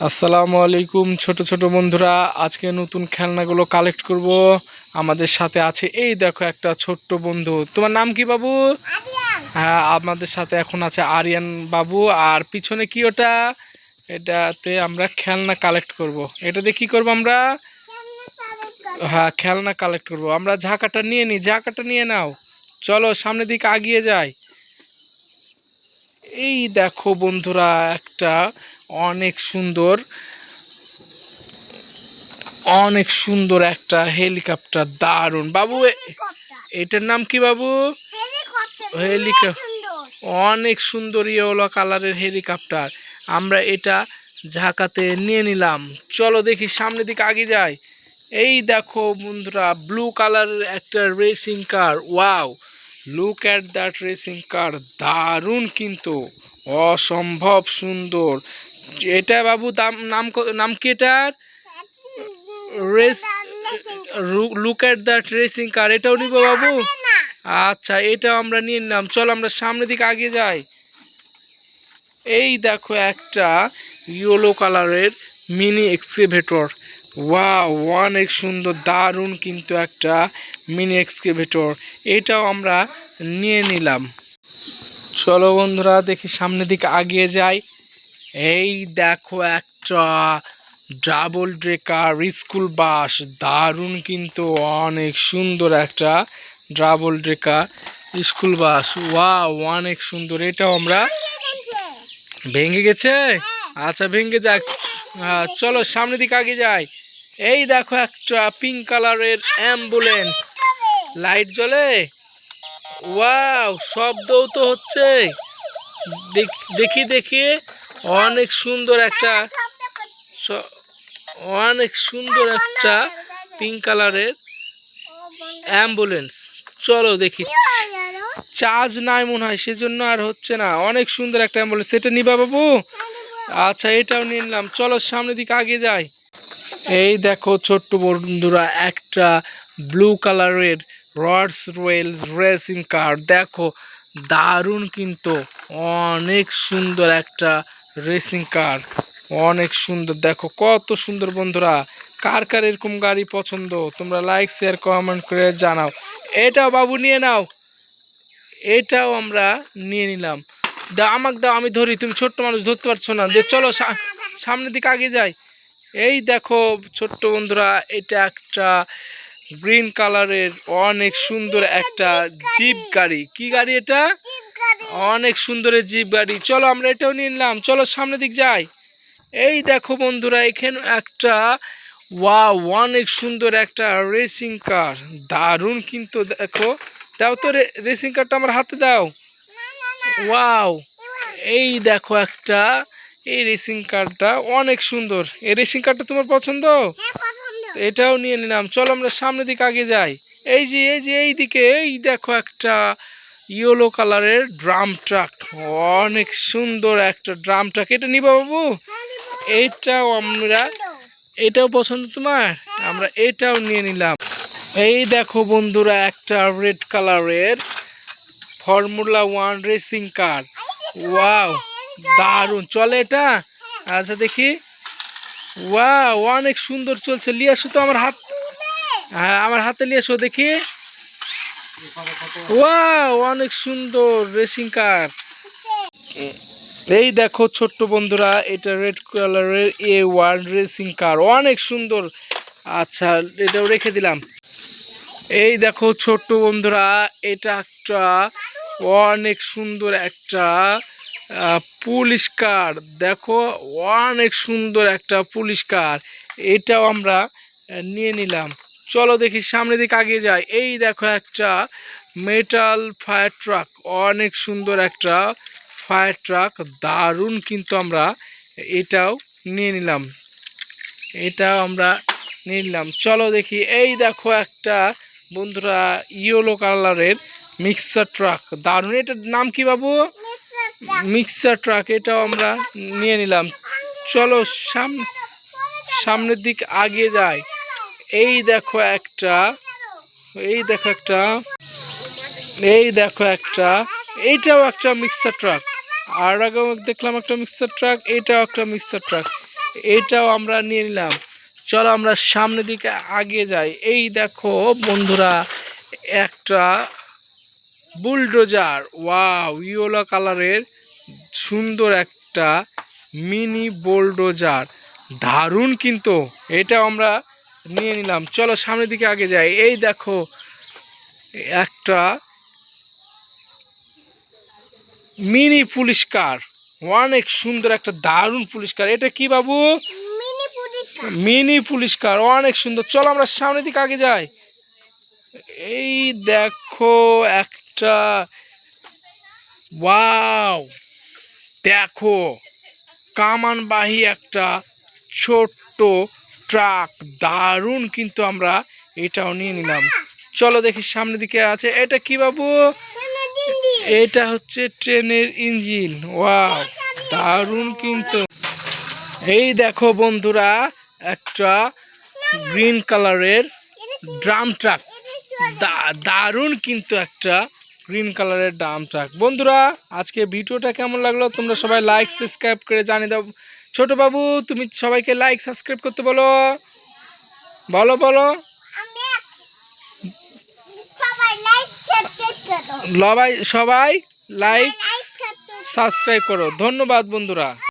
আসসালামু আলাইকুম ছোট ছোট বন্ধুরা। আজকে নতুন খেলনাগুলো কালেক্ট করব। আমাদের সাথে আছে এই দেখো একটা ছোট্ট বন্ধু। তোমার নাম কি বাবু? হ্যাঁ আমাদের সাথে এখন আছে আরিয়ান বাবু। আর পিছনে কি ওটা? এটাতে আমরা খেলনা কালেক্ট করব। এটাতে কি করব আমরা? হ্যাঁ খেলনা কালেক্ট করব। আমরা ঝাঁকাটা নিয়ে নিই ঝাঁকাটা নিয়ে নাও। চলো সামনের দিকে আগিয়ে যাই। এই দেখো বন্ধুরা একটা অনেক সুন্দর অনেক সুন্দর একটা হেলিকপ্টার দারুণ। বাবু এটার নাম কি বাবু? হেলিকপ্টার অনেক সুন্দর ইয়েলো কালারের হেলিকপ্টার। আমরা এটা ঝাঁকাতে নিয়ে নিলাম। চলো দেখি সামনের দিকে আগে যাই। এই দেখো বন্ধুরা ব্লু কালারের একটা racing car wow look at that racing car দারুণ কিন্তু। অসম্ভব সুন্দর। এটা বাবু, দাম, নাম নাম কি এটার? Race look at that racing car এটাও নিব বাবু? আচ্ছা এটাও আমরা নিয়ে নিলাম। চলো আমরা সামনের দিকে আগে যাই। এই দেখো একটা ইয়েলো কালারের মিনি এক্সকেভেটর ওয়াও অনেক সুন্দর দারুণ কিন্তু একটা মিনি এক্সকেভেটর এটাও আমরা নিয়ে নিলাম। চলো বন্ধুরা দেখি সামনের দিকে আগিয়ে যাই। এই দেখো একটা ডাবল ড্রেকার স্কুল বাস দারুণ কিন্তু অনেক সুন্দর একটা double decker school bus wow অনেক সুন্দর এটাও আমরা ভেঙে গেছে? আচ্ছা ভেঙে যাক। চলো সামনের দিকে আগে যাই। এই দেখো একটা পিঙ্ক কালারের অ্যাম্বুলেন্স লাইট জ্বলে? ওয়াও শব্দও তো হচ্ছে। দেখ- দেখি অনেক সুন্দর একটা অনেক সুন্দর একটা পিঙ্ক কালারের অ্যাম্বুলেন্স চলো দেখি। চার্জ নাই মনে হয়, সেজন্য আর হচ্ছে না। অনেক সুন্দর একটা অ্যাম্বুলেন্স সেটা নিবা বাবু? আচ্ছা এটাও নিলাম। চলো, সামনের দিকে আগে যাই। এই দেখো ছোট্ট বন্ধুরা, একটা ব্লু কালারের রডস রয়েল রেসিং কার দেখো, দারুণ কিন্তু, অনেক সুন্দর একটা রেসিং কার অনেক সুন্দর। দেখো, কত সুন্দর বন্ধুরা, কার কার এরকম গাড়ি পছন্দ? তোমরা লাইক শেয়ার কমেন্ট করে জানাও। এটাও বাবু নিয়ে নাও। এটাও আমরা নিয়ে নিলাম। দাও, আমাকে দাও, আমি ধরি। তুমি ছোট্ট মানুষ ধরতে পারছ না। যে চলো সামনের দিকে আগে যাই। এই দেখো ছোট্ট বন্ধুরা এটা একটা গ্রিন কালারের অনেক সুন্দর একটা জিপ গাড়ি। কি গাড়ি এটা? অনেক সুন্দরের জিপ গাড়ি। চলো আমরা এটাও নিয়ে নিলাম। চলো সামনের দিক যাই। এই দেখো বন্ধুরা এখানে একটা ওয়া অনেক সুন্দর একটা রেসিং কার দারুণ কিন্তু দেখো। দাও তো রেসিং কারটা আমার হাতে দাও। ওয়াও। এই দেখো একটা এই রেসিং কারটা অনেক সুন্দর। এই রেসিং কারটা তোমার পছন্দ? এটাও নিয়ে নিলাম। চলো আমরা সামনের দিকে আগে যাই। এই যে এই যে এই দিকে এই দেখো একটা ইয়েলো কালারের ড্রাম ট্রাক অনেক সুন্দর একটা ড্রাম ট্রাক এটা নিবা বাবু? এইটাও আমরা এটাও পছন্দ তোমার? আমরা এটাও নিয়ে নিলাম। এই দেখো বন্ধুরা একটা রেড কালারের formula one racing car wow দারুণ, চলে এটা? আচ্ছা দেখি। ওয়াও, অনেক সুন্দর চলছে। নিয়ে আসো তো আমার হাত হ্যাঁ আমার হাতে নিয়ে দেখি। ওয়াও, অনেক সুন্দর রেসিং কার। এই দেখো, ছোট্ট বন্ধুরা, এটা রেড কালারের এ ওয়ান রেসিং কার। অনেক সুন্দর। আচ্ছা এটাও রেখে দিলাম। এই দেখো, ছোট্ট বন্ধুরা, এটা একটা অনেক সুন্দর একটা পুলিশ কার? দেখো, অনেক সুন্দর একটা পুলিশ কার। এটাও আমরা নিয়ে নিলাম। চলো দেখি, সামনের দিকে আগে যাই। এই দেখো একটা মেটাল ফায়ার ট্রাক অনেক সুন্দর একটা ফায়ার ট্রাক দারুণ কিন্তু আমরা এটাও নিয়ে নিলাম। এটাও আমরা নিয়ে নিলাম। চলো দেখি, এই দেখো একটা বন্ধুরা ইয়েলো কালারের মিক্সার ট্রাক দারুণ। এটার নাম কি বাবু? মিক্সার ট্রাক, এটাও আমরা নিয়ে নিলাম। চলো, সাম সামনের দিক আগে যাই। এই দেখো একটা, এই দেখো একটা, এই দেখো একটা, এইটাও একটা মিক্সার ট্রাক। আর আগে দেখলাম একটা মিক্সার ট্রাক, এটাও একটা মিক্সার ট্রাক। এটাও আমরা নিয়ে নিলাম। চলো, আমরা সামনের দিকে আগে যাই। এই দেখো বন্ধুরা, একটা বুলডোজার। ওয়াও ইয়েলো কালারের সুন্দর একটা মিনি বোলডোজার। দারুণ কিন্তু এটা আমরা নিয়ে নিলাম। চলো সামনের দিকে আগে যাই। এই দেখো একটা মিনি পুলিশ কার অনেক সুন্দর একটা দারুণ পুলিশ কার এটা কি বাবু? মিনি পুলিশ কার অনেক সুন্দর। চলো আমরা সামনের দিকে আগে যাই। এই দেখো একটা ওয়াও, দেখো, কামানবাহী একটা ছোট্ট ট্রাক, দারুণ কিন্তু আমরা এটাও নিয়ে নিলাম। চলো দেখি সামনের দিকে আছে, এটা কি বাবু? এটা হচ্ছে ট্রেনের ইঞ্জিন, ওয়াও, দারুণ কিন্তু। এই দেখো বন্ধুরা, একটা গ্রিন কালারের ড্রাম ট্রাক দারুণ কিন্তু একটা গ্রিন কালারের ডাম ট্রাক বন্ধুরা আজকে ভিডিওটা কেমন লাগল? তোমরা সবাই লাইক সাবস্ক্রাইব করে জানিয়ে দাও। ছোট বাবু তুমি সবাইকে লাইক সাবস্ক্রাইব করতে বলো। বলো বলো। সবাই সবাই লাইক সাবস্ক্রাইব করো। ধন্যবাদ বন্ধুরা।